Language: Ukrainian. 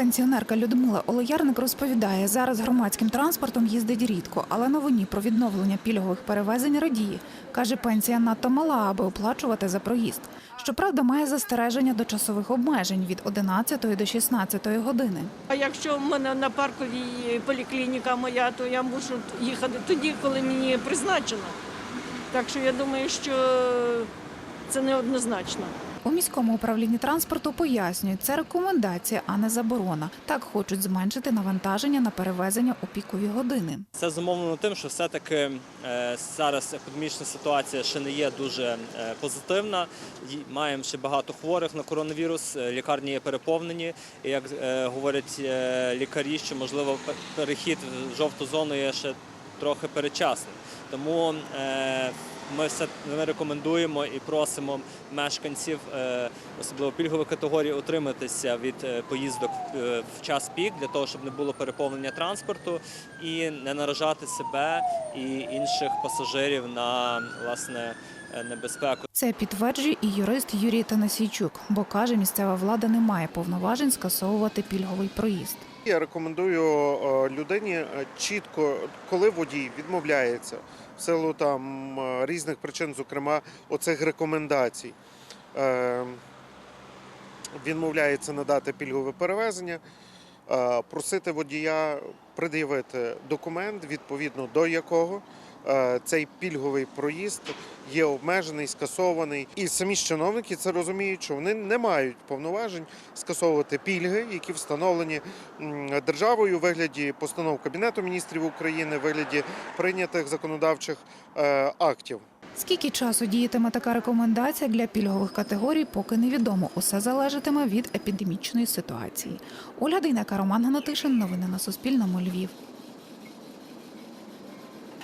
Пенсіонерка Людмила Олеярник розповідає, зараз громадським транспортом їздить рідко, але новині про відновлення пільгових перевезень радіє. Каже, пенсія надто мала, аби оплачувати за проїзд. Щоправда, має застереження до часових обмежень від 11 до 16 години. А якщо в мене на парковій поліклініка моя, то я мушу їхати тоді, коли мені призначено. Так що я думаю, що це неоднозначно. У міському управлінні транспорту пояснюють, це рекомендація, а не заборона. Так хочуть зменшити навантаження на перевезення у пікові години. Це зумовлено тим, що все-таки е, зараз економічна ситуація ще не є дуже е, позитивна. Маємо ще багато хворих на коронавірус, е, лікарні є переповнені. І як говорять лікарі, що можливо перехід в жовту зону є ще трохи передчасним. Тому е, ми все ми рекомендуємо і просимо мешканців, е, особливо пільгових категорій, утриматися від е, поїздок в час пік для того, щоб не було переповнення транспорту і не наражати себе і інших пасажирів на власне небезпеку. Це підтверджує і юрист Юрій Танасійчук, бо каже, місцева влада не має повноважень скасовувати пільговий проїзд. Я рекомендую людині чітко, коли водій відмовляється в силу там е, різних причин, зокрема оцих рекомендацій, е, відмовляється надати пільгове перевезення, е, просити водія пред'явити документ, відповідно до якого цей пільговий проїзд є обмежений, скасований. І самі чиновники це розуміють, що вони не мають повноважень скасовувати пільги, які встановлені державою у вигляді постанов Кабінету міністрів України, у вигляді прийнятих законодавчих е, актів. Скільки часу діятиме така рекомендація для пільгових категорій, поки невідомо. Усе залежатиме від епідемічної ситуації. Оля Дейнека, Роман Гнатишин. Новини на Суспільному. Львів.